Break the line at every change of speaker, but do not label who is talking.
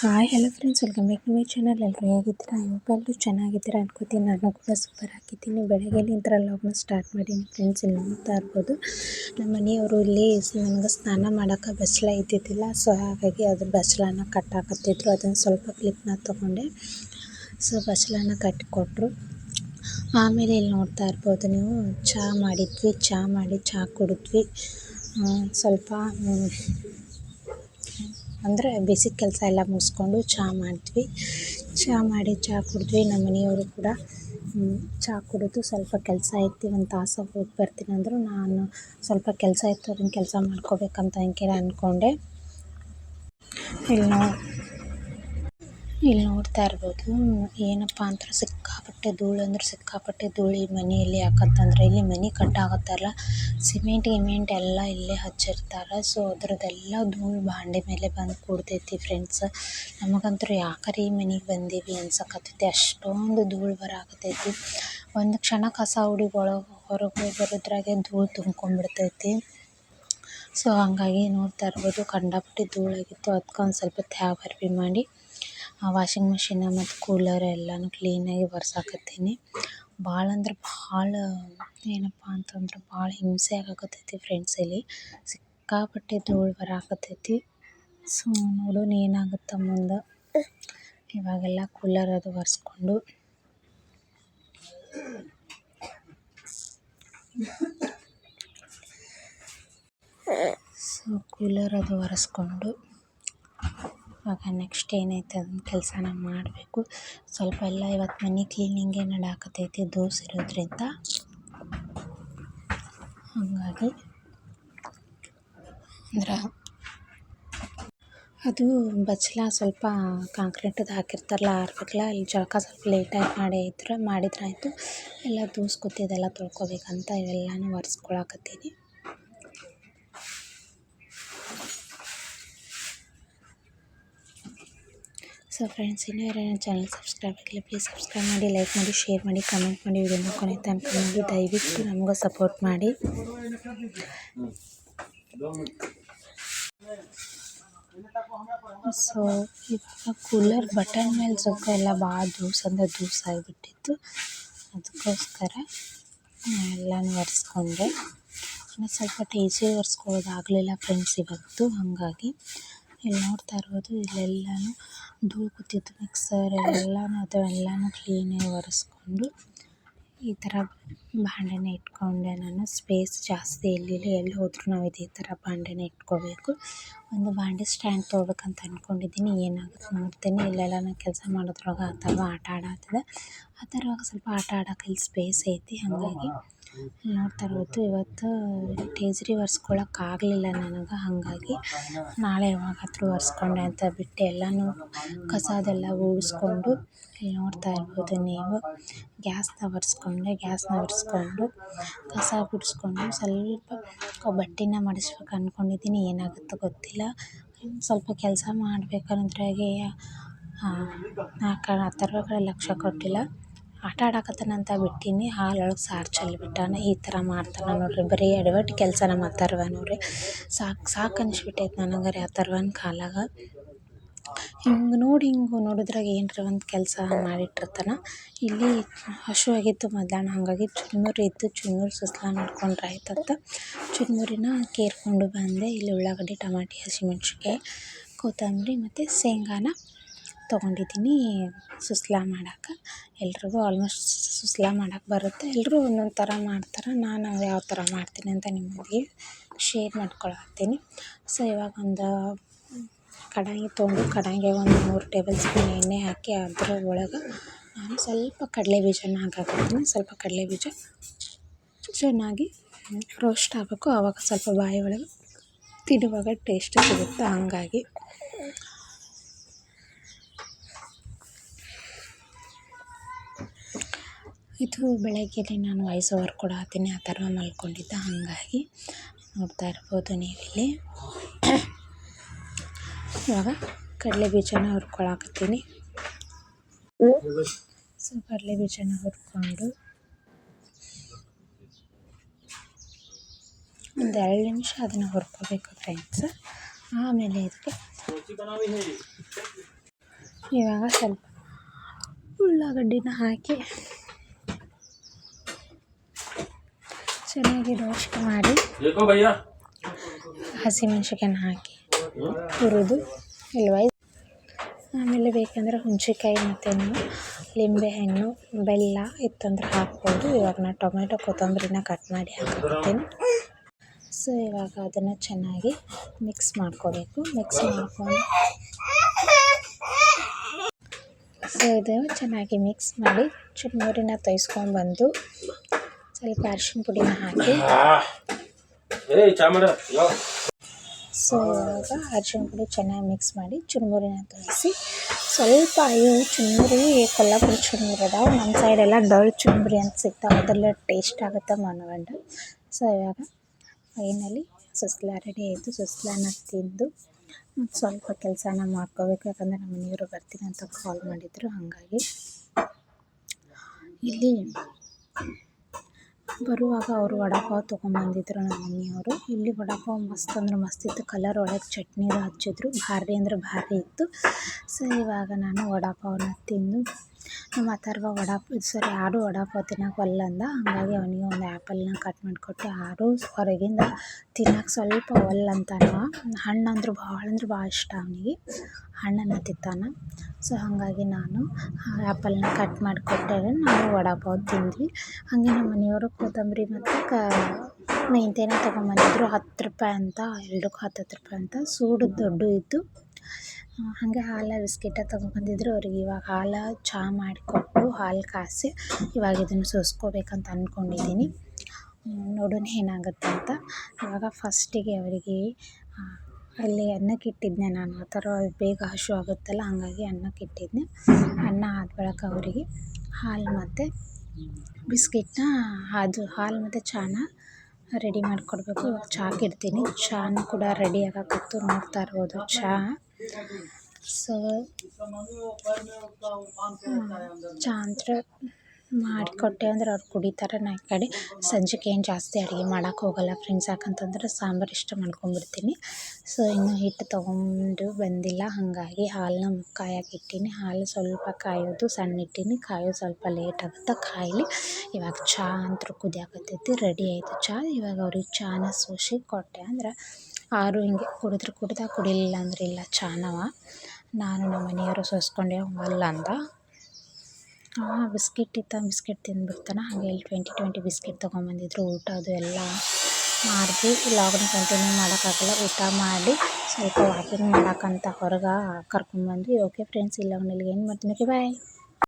Hi hello friends welcome back to my channel ಎಲ್ಲರೂ ಹೇಗಿದ್ದೀರಾ? ಎಲ್ಲರೂ ಚೆನ್ನಾಗಿದ್ದೀರಾ ಅನ್ಕೋತೀನಿ. ನಾನು ಕೂಡ ಸೂಪರ್ ಆಗಿದ್ದೀನಿ. ಬೆಳಗ್ಗೆ ಇಂತರ ಲಾಗ್ನ ಸ್ಟಾರ್ಟ್ ಮಾಡೀನಿ ಫ್ರೆಂಡ್ಸ್ ಇಲ್ಲಿ ನೋಡ್ತಾ ಇರ್ಬೋದು ನಮ್ಮ ಮನೆಯವರು ಇಲ್ಲಿ ನನಗೆ ಸ್ನಾನ ಮಾಡೋಕೆ ಬಚ್ಚಲ ಇದ್ದಿದ್ದಿಲ್ಲ. ಸೊ ಹಾಗಾಗಿ ಅದು ಬಚ್ಚಲನ ಕಟ್ಟಾಕತ್ತಿದ್ರು. ಅದನ್ನು ಸ್ವಲ್ಪ ಕ್ಲಿಪ್ನ ತೊಗೊಂಡೆ. ಸೊ ಬಚ್ಚಲನ ಕಟ್ಟಿಕೊಟ್ರು ಆಮೇಲೆ ಇಲ್ಲಿ ನೋಡ್ತಾ ಇರ್ಬೋದು ನೀವು ಚಹಾ ಮಾಡಿದ್ವಿ. ಚಹಾ ಮಾಡಿ ಚಹಾ ಕುಡಿದ್ವಿ. ಸ್ವಲ್ಪ ಅಂದರೆ ಬೇಸಿಕ್ ಕೆಲಸ ಎಲ್ಲ ಮುಗಿಸ್ಕೊಂಡು ಚಹಾ ಮಾಡಿದ್ವಿ. ಚಹಾ ಮಾಡಿ ಚಹಾ ಕುಡಿದ್ವಿ. ನಮ್ಮ ಮನೆಯವರು ಕೂಡ ಚಹಾ ಕುಡಿದು ಸ್ವಲ್ಪ ಕೆಲಸ ಐತಿ ಒಂದು ತಾಸು ಹೋಗಿ ಬರ್ತೀನಿ ಅಂದರು. ನಾನು ಸ್ವಲ್ಪ ಕೆಲಸ ಇತ್ತು. ಅದನ್ನು ಕೆಲಸ ಮಾಡ್ಕೋಬೇಕಂತ ಹಂಗೆ ಅಂದ್ಕೊಂಡೆ. ಇಲ್ಲಿ ನೋ ಇಲ್ಲಿ ನೋಡ್ತಾ ಇರ್ಬೋದು, ಏನಪ್ಪಾ ಅಂದ್ರೆ ಸಿಕ್ಕಾಪಟ್ಟೆ ಧೂಳು ಅಂದ್ರೆ ಸಿಕ್ಕಾಪಟ್ಟೆ ಧೂಳು ಈ ಮನೆಯಲ್ಲಿ, ಯಾಕಂತಂದ್ರೆ ಇಲ್ಲಿ ಮನೆ ಕಟ್ಟಾಗುತ್ತಲ್ಲ, ಸಿಮೆಂಟ್, ಗಿಮೆಂಟ್ ಎಲ್ಲ ಇಲ್ಲೇ ಹಚ್ಚಿರ್ತಾರ. ಸೊ ಅದ್ರದ್ದೆಲ್ಲ ಧೂಳು ಬಾಂಡೆ ಮೇಲೆ ಬಂದು ಕೂಡ್ತೈತಿ ಫ್ರೆಂಡ್ಸ್ ನಮಗಂತೂ ಯಾಕರೆ ಈ ಮನೆಗೆ ಬಂದೀವಿ ಅನ್ಸಕತ್ತೈತಿ, ಅಷ್ಟೊಂದು ಧೂಳು ಬರಾಕತ್ತೈತಿ. ಒಂದು ಕ್ಷಣ ಕಸ ಹುಡುಗಿ ಒಳಗೆ ಹೊರಗೆ ಬರೋದ್ರಾಗೆ ಧೂಳು ತುಂಬ್ಕೊಂಡ್ಬಿಡ್ತೈತಿ. ಸೊ ಹಾಗಾಗಿ ನೋಡ್ತಾ ಇರ್ಬೋದು, ಕಂಡಾಪಟ್ಟಿ ಧೂಳಾಗಿತ್ತು ಅದಕ್ಕೆ ಒಂದು ಸ್ವಲ್ಪ ತ್ಯಾವ ಅರ್ಬಿ ಮಾಡಿ. ವಾಷಿಂಗ್ ಮಿಷಿನ್ ಮತ್ತು ಕೂಲರ್ ಎಲ್ಲನೂ ಕ್ಲೀನಾಗಿ ಒರ್ಸಾಕತ್ತೀನಿ. ಭಾಳ ಅಂದ್ರೆ ಭಾಳ ಏನಪ್ಪ ಅಂತಂದ್ರೆ ಭಾಳ ಹಿಂಸೆ ಆಗಾಕತ್ತೈತಿ ಫ್ರೆಂಡ್ಸ್ ಇಲ್ಲಿ ಸಿಕ್ಕಾಪಟ್ಟೆ ಧೂಳು ಬರಾಕತ್ತೈತಿ. ಸೊ ನೋಡೋಣ ಏನಾಗುತ್ತೆ ಮುಂದೆ. ಇವಾಗೆಲ್ಲ ಕೂಲರ್ ಅದು ಒರೆಸ್ಕೊಂಡು. ಸೊ ಕೂಲರ್ ಅದು ಒರೆಸ್ಕೊಂಡು. ಇವಾಗ ನೆಕ್ಸ್ಟ್ ಏನೈತೆ ಅದನ್ನ ಕೆಲಸನ ಮಾಡಬೇಕು. ಸ್ವಲ್ಪ ಎಲ್ಲ ಇವತ್ತು ಮನೆ ಕ್ಲೀನಿಂಗೇ ನಡೆಯಕತ್ತೈತಿ ದೋಸೆ ಇರೋದ್ರಿಂದ. ಹಾಗಾಗಿ ಅಂದ್ರೆ ಅದು ಬಚ್ಚಲ ಸ್ವಲ್ಪ ಕಾಂಕ್ರೀಟದು ಹಾಕಿರ್ತಾರಲ್ಲ ಆರ್ಬೇಕಲ್ಲ ಅಲ್ಲಿ ಜಳಕ ಸ್ವಲ್ಪ ಲೇಟಾಗಿ ಮಾಡೇ ಇದ್ರೆ ಮಾಡಿದ್ರಾಯಿತು ಎಲ್ಲ ಎಲ್ಲ ದೂಸ್ಕೊತಿದ್ದೆಲ್ಲ ತೊಳ್ಕೊಬೇಕಂತ ಇವೆಲ್ಲನೂ ಒರೆಸ್ಕೊಳಕತ್ತೀನಿ. ಸೊ ಫ್ರೆಂಡ್ಸ್, ಇನ್ನೂ ಯಾರು ಚಾನಲ್ ಸಬ್ಸ್ಕ್ರೈಬ್ ಆಗಿಲ್ಲ ಪ್ಲೀಸ್ ಸಬ್ಸ್ಕ್ರೈಬ್ ಮಾಡಿ ಲೈಕ್ ಮಾಡಿ ಶೇರ್ ಮಾಡಿ ಕಮೆಂಟ್ ಮಾಡಿ ವಿಡಿಯೋನ ಕೊನೆ ತನಕ ನೋಡಿ, ದಯವಿಟ್ಟು ನಮಗೂ ಸಪೋರ್ಟ್ ಮಾಡಿ. ಸೊ ಇವಾಗ ಕೂಲರ್ ಬಟನ್ ಮೇಲೆ ಸುಕ್ಕ ಎಲ್ಲ ಭಾಳ ದೂಸ ಅಂದ್ರೆ ದೂಸ ಆಗಿಬಿಟ್ಟಿತ್ತು. ಅದಕ್ಕೋಸ್ಕರ ಎಲ್ಲನೂ ಒರೆಸ್ಕೊಂಡೆ. ಇನ್ನು ಸ್ವಲ್ಪ ಟೇಜಿ ಒರೆಸ್ಕೊಳ್ಳೋದಾಗಲಿಲ್ಲ ಫ್ರೆಂಡ್ಸ್, ಇವತ್ತು. ಹಾಗಾಗಿ ಇಲ್ಲಿ ನೋಡ್ತಾ ಇರ್ಬೋದು ಇಲ್ಲೆಲ್ಲಾನು ಧೂಳು ಕೂತಿದ್ದು ಮಿಕ್ಸರ್ ಎಲ್ಲಾನು ಕ್ಲೀನ್ ಆಗಿ ಒರೆಸ್ಕೊಂಡು ಈ ತರ ಬಾಂಡೆನೇ ಇಟ್ಕೊಂಡೆ ನಾನು. ಸ್ಪೇಸ್ ಜಾಸ್ತಿ ಇರಲಿಲ್ಲ, ಎಲ್ಲಿ ಹೋದ್ರು ನಾವು ಇದೇ ಥರ ಬಾಂಡೆನ ಇಟ್ಕೋಬೇಕು. ಒಂದು ಬಾಂಡೆ ಸ್ಟ್ಯಾಂಡ್ ತೊಗೋಬೇಕಂತ ಅಂದ್ಕೊಂಡಿದ್ದೀನಿ ಏನಾಗುತ್ತೆ ನೋಡ್ತೀನಿ. ಇಲ್ಲೆಲ್ಲ ನಾನು ಕೆಲಸ ಮಾಡೋದ್ರೊಳಗೆ ಆ ಥರ ಆಟ ಆಡಾತ್ತದೆ ಆ ಥರವಾಗ ಸ್ವಲ್ಪ ಆಟ ಆಡಕ್ಕೆ ಇಲ್ಲಿ ಸ್ಪೇಸ್ ಐತಿ. ಹಾಗಾಗಿ ನೋಡ್ತಾ ಇರ್ಬೋದು ಇವತ್ತು ಟೇಜ್ರಿ ಒರೆಸ್ಕೊಳಕ್ಕಾಗಲಿಲ್ಲ ನನಗೆ, ಹಾಗಾಗಿ ನಾಳೆ ಯಾವಾಗಾದರೂ ಒರೆಸ್ಕೊಂಡೆ ಅಂತ ಬಿಟ್ಟು. ಎಲ್ಲನೂ ಕಸ ಅದೆಲ್ಲ ಊಡಿಸ್ಕೊಂಡು ಇಲ್ಲಿ ನೋಡ್ತಾ ಇರ್ಬೋದು ನೀವು. ಗ್ಯಾಸ್ನ ಒರೆಸ್ಕೊಂಡೆ, ಗ್ಯಾಸ್ನ ಒರೆಸ್ಕೊಂಡು ಕಸ ಗುಡಿಸ್ಕೊಂಡು ಸ್ವಲ್ಪ ಬಟ್ಟೆನ ಮಡಿಸ್ಬೇಕು ಅಂದ್ಕೊಂಡಿದ್ದೀನಿ ಏನಾಗುತ್ತೋ ಗೊತ್ತಿಲ್ಲ. ಸ್ವಲ್ಪ ಕೆಲಸ ಮಾಡ್ಬೇಕಂದ್ರಾಗೆ ಆ ಥರ ಲಕ್ಷ್ಯ ಕೊಟ್ಟಿಲ್ಲ. ಆಟ ಆಡಕತ್ತಾನಂತ ಬಿಟ್ಟೀನಿ. ಹಾಲೊಳಗೆ ಸಾರು ಚೆಲ್ಲಿಬಿಟ್ಟಾನ ಈ ಥರ ಮಾಡ್ತಾನೆ ನೋಡಿರಿ. ಬರೀ ಎಡವಟ್ಟು ಕೆಲಸ ನಮ್ಮ ಅಥರ್ವ ನೋಡಿರಿ. ಸಾಕು ಸಾಕು ಅನಿಸ್ಬಿಟ್ಟೈತೆ ನನಗರೆ ಥರವನ ಕಾಲಾಗ. ಹಿಂಗೆ ನೋಡಿ ಹಿಂಗೆ ನೋಡಿದ್ರಾಗ ಏನರ ಒಂದು ಕೆಲಸ ಮಾಡಿಟ್ಟಿರ್ತಾನೆ. ಇಲ್ಲಿ ಹಸಿವಾಗಿತ್ತು ಮಧ್ಯಾಹ್ನ. ಹಾಗಾಗಿ ಚುರುಮುರಿ ಇತ್ತು. ಚುರುಮುರಿ ಸುಸ್ಲಾ ನೋಡ್ಕೊಂಡ್ರೆ ಆಯ್ತಂತ. ಚುರುಮುರಿನ ಕೇರ್ಕೊಂಡು ಬಂದೆ. ಇಲ್ಲಿ ಉಳ್ಳಾಗಡ್ಡಿ, ಟಮಾಟಿ, ಹಸಿಮೆಣ್ಸಿನ್ಕಾಯಿ, ಕೊತ್ತಂಬರಿ ಮತ್ತು ಶೇಂಗಾನ ತೊಗೊಂಡಿದ್ದೀನಿ. ಸುಸ್ಲಾ ಮಾಡೋಕೆ. ಎಲ್ರಿಗೂ ಆಲ್ಮೋಸ್ಟ್ ಸುಸ್ಲಾ ಮಾಡೋಕೆ ಬರುತ್ತೆ. ಎಲ್ಲರೂ ಒಂದೊಂದು ಥರ ಮಾಡ್ತಾರೆ. ನಾನು ಯಾವ ಥರ ಮಾಡ್ತೀನಿ ಅಂತ ನಿಮಗೆ ಶೇರ್ ಮಾಡ್ಕೊಳತ್ತೀನಿ ಸೊ ಇವಾಗ ಒಂದು ಕಡಾಯಿ ತೊಗೊಂಡು ಕಡಾಯಿಗೆ ಒಂದು ಮೂರು ಟೇಬಲ್ ಸ್ಪೂನ್ ಎಣ್ಣೆ ಹಾಕಿ ಅದ್ರ ಒಳಗೆ ನಾನು ಸ್ವಲ್ಪ ಕಡಲೆ ಬೀಜನ ಹಾಕಾಕತ್ತೀನಿ. ಸ್ವಲ್ಪ ಕಡಲೆ ಬೀಜ ಚೆನ್ನಾಗಿ ರೋಸ್ಟ್ ಆಗಬೇಕು. ಆವಾಗ ಸ್ವಲ್ಪ ಬಾಯಿ ಒಳಗೆ ತಿನ್ನುವಾಗ ಟೇಸ್ಟ್ ಸಿಗುತ್ತೆ. ಹಾಗಾಗಿ ಇದು ಬೆಳಗ್ಗೆನೆ ನಾನು ವಾಯ್ಸ್ ಓವರ್ ಕೊಡತ್ತೀನಿ ಆ ಥರ ಮಲ್ಕೊಂಡಿದ್ದೆ. ಹಾಗಾಗಿ ನೋಡ್ತಾ ಇರ್ಬೋದು ನೀವಿಲ್ಲಿ ಇವಾಗ ಕಡಲೆ ಬೀಜನ ಹುರ್ಕೊಳಕತ್ತೀನಿ ಸೊ, ಕಡಲೆ ಬೀಜನ ಹುರ್ಕೊಂಡು ಒಂದು ಎರಡು ನಿಮಿಷ ಅದನ್ನು ಹುರ್ಕೋಬೇಕು ಫ್ರೆಂಡ್ಸ್ ಆಮೇಲೆ ಇದಕ್ಕೆ ಇವಾಗ ಸ್ವಲ್ಪ ಉಳ್ಳಾಗಡ್ಡಿನ ಹಾಕಿ ಚೆನ್ನಾಗಿ ರೋಸ್ಟ್ ಮಾಡಿ ಹಸಿಮೆಣ್ಸಿಕಾಯನ್ನು ಹಾಕಿ ಹುರಿದು ಇಲ್ವಾ? ಆಮೇಲೆ ಬೇಕಂದರೆ ಹುಣ್ಸೆಕಾಯಿ ಮತ್ತು ಲಿಂಬೆಹಣ್ಣು ಬೆಲ್ಲ ಇತ್ತಂದ್ರೆ ಹಾಕ್ಬೋದು. ಇವಾಗ ನಾ ಟೊಮೆಟೊ ಕೊತ್ತಂಬರಿನ ಕಟ್ ಮಾಡಿ ಹಾಕ್ತೀನಿ ಸೊ ಇವಾಗ ಅದನ್ನು ಚೆನ್ನಾಗಿ ಮಿಕ್ಸ್ ಮಾಡ್ಕೋಬೇಕು. ಮಿಕ್ಸ್ ಮಾಡ್ಕೊಂಡು ಸೊ ಇದು ಚೆನ್ನಾಗಿ ಮಿಕ್ಸ್ ಮಾಡಿ ಚುರ್ಮುರಿನ ತೊಯ್ಸ್ಕೊಂಡು ಬಂದು ಸ್ವಲ್ಪ ಅರಿಶಿನ ಪುಡಿನ ಹಾಕಿ. ಸೊ ಇವಾಗ ಅರ್ಶಿನ ಪುಡಿ ಚೆನ್ನಾಗಿ ಮಿಕ್ಸ್ ಮಾಡಿ ಚುರುಮುರಿನ ತೋರಿಸಿ ಸ್ವಲ್ಪ ಇವು ಚುರುಮುರಿ ಕೊಲ್ಲಾಪುರ ಚುರುಮುರಿ ಅದಾವೆ. ನಮ್ಮ ಸೈಡೆಲ್ಲ ಡಳ್ ಚುರುಮುರಿ ಅಂತ ಸಿಗ್ತಾವೆ. ಅದರಲ್ಲೇ ಟೇಸ್ಟ್ ಆಗುತ್ತೆ ಮನಗಂಡು. ಸೊ ಇವಾಗ ಫೈನಲಿ ಸುಸ್ಲಾ ರೆಡಿ ಆಯಿತು. ಸುಸ್ಲಾನ ತಿಂದು ಮತ್ತು ಸ್ವಲ್ಪ ಕೆಲಸನ ಮಾಡ್ಕೋಬೇಕು. ಯಾಕಂದರೆ ನಮ್ಮ ಮನೆಯವರು ಬರ್ತೀನಿ ಅಂತ ಕಾಲ್ ಮಾಡಿದರು. ಹಾಗಾಗಿ ಇಲ್ಲಿ ಬರುವಾಗ ಅವರು ವಡಾಪಾವ್ ತೊಗೊಂಬಂದಿದ್ರು ನಮ್ಮ ಮಮ್ಮಿಯವರು. ಇಲ್ಲಿ ವಡಾಪಾವ್ ಮಸ್ತ್ ಅಂದ್ರೆ ಮಸ್ತ್ ಇತ್ತು. ಕಲರ್ ಒಳಗೆ ಚಟ್ನಿದು ಹಚ್ಚಿದ್ರು. ಭಾರಿ ಅಂದ್ರೆ ಭಾರಿ ಇತ್ತು. ಸೊ ಇವಾಗ ನಾನು ವಡಾಪಾವನ್ನ ತಿಂದು ನಮ್ಮ ಅಥರ್ವ ವಡಾಪಾವ್ ಸಾರಿ ಆಡು ವಡಾಪಾವ್ ತಿನ್ನೋಕೆ ಒಲ್ಲೆ ಅಂದ ಹಾಗಾಗಿ ಅವನಿಗೆ ಒಂದು ಆ್ಯಪಲ್ನ ಕಟ್ ಮಾಡಿಕೊಟ್ಟೆ ಆಡು ಹೊರಗಿಂದ ತಿನ್ನಕ್ಕೆ ಸ್ವಲ್ಪ ಒಲ್ಲೆ ಅಂತಾನ ಹಣ್ಣು ಅಂದ್ರೆ ಭಾಳ ಅಂದ್ರೆ ಭಾಳ ಇಷ್ಟ ಅವನಿಗೆ. ಹಣ್ಣನ್ನು ತಿಂತಾನೆ. ಸೊ ಹಾಗಾಗಿ ನಾನು ಆ್ಯಪಲ್ನ ಕಟ್ ಮಾಡಿಕೊಟ್ಟೆ. ನಾವು ವಡಾಪಾವ್ ತಿಂದ್ವಿ. ಹಾಗೆ ನಮ್ಮ ಮನೆಯವರು ಕೊತ್ತಂಬರಿ ಮತ್ತು ಕ, ಮೆಂತ್ಯನ ತೊಗೊಂಬಂದಿದ್ರು. ಹತ್ತು ರೂಪಾಯಿ ಅಂತ ಎರಡಕ್ಕೂ ಹತ್ತು ಹತ್ತು ರೂಪಾಯಿ ಅಂತ. ಸೂಡು ದೊಡ್ಡ ಇದ್ದು ಹಾಗೆ ಹಾಲು ಬಿಸ್ಕೆಟ ತೊಗೊಂಬಂದಿದ್ರು, ಅವ್ರಿಗೆ ಇವಾಗ ಹಾಲು ಚಹಾ ಮಾಡಿಕೊಟ್ಟು ಹಾಲು ಕಾಯಿಸಿ ಇವಾಗ ಇದನ್ನು ಸೋಸ್ಕೋಬೇಕಂತ ಅಂದ್ಕೊಂಡಿದ್ದೀನಿ ನೋಡೋಣ ಏನಾಗುತ್ತೆ ಅಂತ. ಇವಾಗ ಫಸ್ಟಿಗೆ ಅವರಿಗೆ ಅಲ್ಲಿ ಅನ್ನಕ್ಕೆ ಇಟ್ಟಿದ್ದೆ ನಾನು. ಆ ಥರ ಬೇಗ ಹಸು ಆಗುತ್ತಲ್ಲ, ಹಾಗಾಗಿ ಅನ್ನಕ್ಕೆ ಇಟ್ಟಿದ್ದೆ ಅನ್ನ ಆದ ಬಳಿಕ ಅವರಿಗೆ ಹಾಲು ಮತ್ತು ಬಿಸ್ಕೆಟ್ನ, ಅದು ಹಾಲು ಮತ್ತು ಚಹಾನ ರೆಡಿ ಮಾಡಿಕೊಡ್ಬೇಕು. ಇವಾಗ ಚಹಾಕಿಡ್ತೀನಿ ಚಹಾನು ಕೂಡ ರೆಡಿ ಆಗಾಕತ್ತು, ನೋಡ್ತಾ ಇರ್ಬೋದು. ಚಹಾ ಸೊ ಚಹಾ ಅಂದ್ರೆ ಮಾಡಿಕೊಟ್ಟೆ ಅಂದ್ರೆ ಅವ್ರು ಕುಡಿತಾರೆ ನಾ ಈ ಕಡೆ. ಸಂಜೆಗೆ ಏನು ಜಾಸ್ತಿ ಅಡುಗೆ ಮಾಡೋಕೆ ಹೋಗಲ್ಲ ಫ್ರೆಂಡ್ಸ್ ಯಾಕಂತಂದ್ರೆ ಸಾಂಬಾರು ಇಷ್ಟ ಮಾಡ್ಕೊಂಬಿಡ್ತೀನಿ ಸೊ ಇನ್ನೂ ಹಿಟ್ಟು ತೊಗೊಂಡು ಬಂದಿಲ್ಲ, ಹಾಗಾಗಿ ಹಾಲನ್ನ ಕಾಯಕ್ಕೆ ಇಟ್ಟೀನಿ. ಹಾಲು ಸ್ವಲ್ಪ ಕಾಯೋದು, ಸಣ್ಣ ಇಟ್ಟೀನಿ. ಕಾಯೋದು ಸ್ವಲ್ಪ ಲೇಟ್ ಆಗುತ್ತೆ ಕಾಯಲಿ. ಇವಾಗ ಚಹಾ ಅಂತೂ ಕುದಿಯಾಕತ್ತೈತಿ ರೆಡಿ ಆಯಿತು ಚಹಾ ಇವಾಗ ಅವ್ರಿಗೆ ಚಹಾನ ಸೋಸಿ ಕೊಟ್ಟೆ ಅಂದ್ರೆ ಆರು ಹಿಂಗೆ ಕುಡಿದ್ರೆ ಕುಡ್ದ ಕುಡಿಲಿಲ್ಲ ಅಂದ್ರೆ ಇಲ್ಲ, ಚಾನವ. ನಾನು ನಮ್ಮ ಮನೆಯವರು ಸೋಸ್ಕೊಂಡೆ ಅಲ್ಲ ಅಂದ. ಬಿಸ್ಕೆಟ್ ಇತ್ತ, ಬಿಸ್ಕೆಟ್ ತಿಂದ್ಬಿಡ್ತಾನೆ. ಹಾಗೆ ಇಲ್ಲಿ ಟ್ವೆಂಟಿ ಟ್ವೆಂಟಿ ಬಿಸ್ಕಿಟ್ ತೊಗೊಂಬಂದಿದ್ರು, ಊಟ ಅದು ಎಲ್ಲ ಮಾಡಿದ್ವಿ ಲಾಗ್ನ ಕಂಟಿನ್ಯೂ ಮಾಡೋಕ್ಕಾಗಲ್ಲ, ಊಟ ಮಾಡಿ ಸ್ವಲ್ಪ ವಾಕಿಂಗ್ ಮಾಡೋಕ್ಕಂತ ಹೊರಗೆ ಕರ್ಕೊಂಡ್ಬಂದ್ವಿ ಓಕೆ ಫ್ರೆಂಡ್ಸ್ ಇಲ್ಲ ಅವ್ನಲ್ಲಿ ಏನು ಮಾಡ್ತೀನಿ? Okay bye